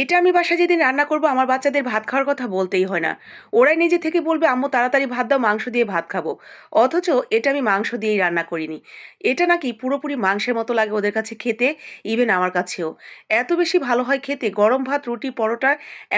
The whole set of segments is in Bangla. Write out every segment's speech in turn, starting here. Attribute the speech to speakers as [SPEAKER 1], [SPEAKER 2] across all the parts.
[SPEAKER 1] এটা আমি বাসায় যেদিন রান্না করব, আমার বাচ্চাদের ভাত খাওয়ার কথা বলতেই হয় না। ওরাই নিজে থেকে বলবে, আম্মু, তাড়াতাড়ি ভাত দাও, মাংস দিয়ে ভাত খাব। অথচ এটা আমি মাংস দিয়েই রান্না করিনি। এটা নাকি পুরোপুরি মাংসের মতো লাগে ওদের কাছে খেতে ইভেন আমার কাছেও। এত বেশি ভালো হয় খেতে, গরম ভাত, রুটি, পরোটা,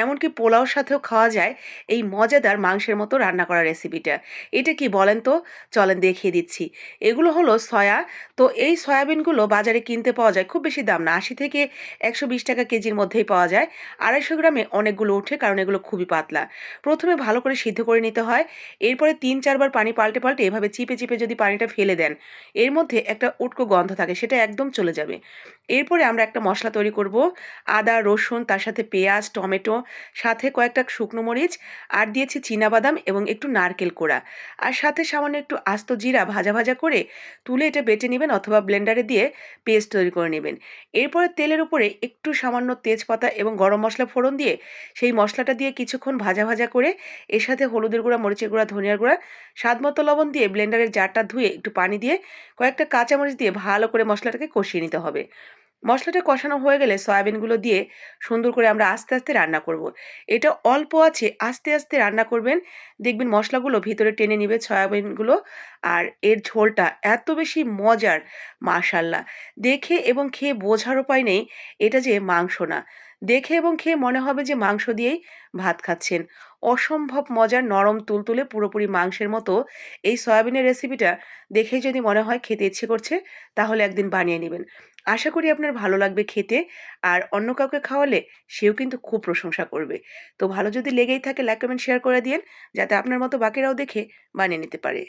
[SPEAKER 1] এমনকি পোলাওর সাথেও খাওয়া যায় এই মজাদার মাংসের মতো রান্না করা রেসিপিটা এটা কি বলেন তো? চলেন দেখিয়ে দিচ্ছি। এগুলো হলো সয়া। তো এই সয়াবিনগুলো বাজারে কিনতে পাওয়া যায়, খুব বেশি দাম না, আশি থেকে একশো বিশ টাকা কেজির মধ্যেই পাওয়া যায়। আড়াইশো গ্রামে অনেকগুলো ওঠে কারণ এগুলো খুবই পাতলা। প্রথমে ভালো করে সিদ্ধ করে নিতে হয়। এরপরে তিন চারবার পানি পাল্টে পাল্টে এভাবে চিপে চিপে যদি পানিটা ফেলে দেন, এর মধ্যে একটা উটকো গন্ধ থাকে, সেটা একদম চলে যাবে। এরপরে আমরা একটা মশলা তৈরি করব, আদা, রসুন, তার সাথে পেঁয়াজ, টমেটো, সাথে কয়েকটা শুকনো মরিচ, আর দিয়েছি বাদাম এবং একটু নারকেল কোড়া। আর সাথে সামান্য একটু আস্ত জিরা ভাজা ভাজা করে তুলে এটা বেটে নেবেন অথবা ব্লেন্ডারে দিয়ে পেস্ট তৈরি করে নেবেন। এরপরে তেলের উপরে একটু সামান্য তেজপাতা এবং গরম মশলা ফোড়ন দিয়ে সেই মশলাটা দিয়ে কিছুক্ষণ ভাজা ভাজা করে এর সাথে হলুদের গুঁড়া, মরিচের গুঁড়া, ধনিয়ার গুঁড়া, স্বাদ মতো লবণ দিয়ে ব্লেন্ডারের জারটা ধুয়ে একটু পানি দিয়ে কয়েকটা কাঁচামরিচ দিয়ে ভালো করে মশলাটাকে কষিয়ে নিতে হবে মশলাটা কষানো হয়ে গেলে সয়াবিনগুলো দিয়ে সুন্দর করে আমরা আস্তে আস্তে রান্না করব। এটা অল্প আছে, আস্তে আস্তে রান্না করবেন দেখবেন মশলাগুলো ভিতরে টেনে নিবে, সয়াবিনগুলো আর এর ঝোলটা এত বেশি মজার, মাশাল্লাহ। দেখে এবং খেয়ে বোঝার উপায় নেই, এটা যে মাংস না। দেখে এবং খেয়ে মনে হবে যে মাংস দিয়েই ভাত খাচ্ছেন। অসম্ভব মজার নরম তুলতুলে পুরোপুরি মাংসের মতো এই সয়াবিনের রেসিপিটা দেখেই যদি মনে হয় খেতে ইচ্ছে করছে, তাহলে একদিন বানিয়ে নেবেন। আশা করি আপনার ভালো লাগবে খেতে আর অন্য কাউকে খাওয়ালে সেও কিন্তু খুব প্রশংসা করবে। তো ভালো যদি লেগেই থাকে লাইক কমেন্ট শেয়ার করে দিন যাতে আপনার মতো বাকিরাও দেখে বানিয়ে নিতে পারে।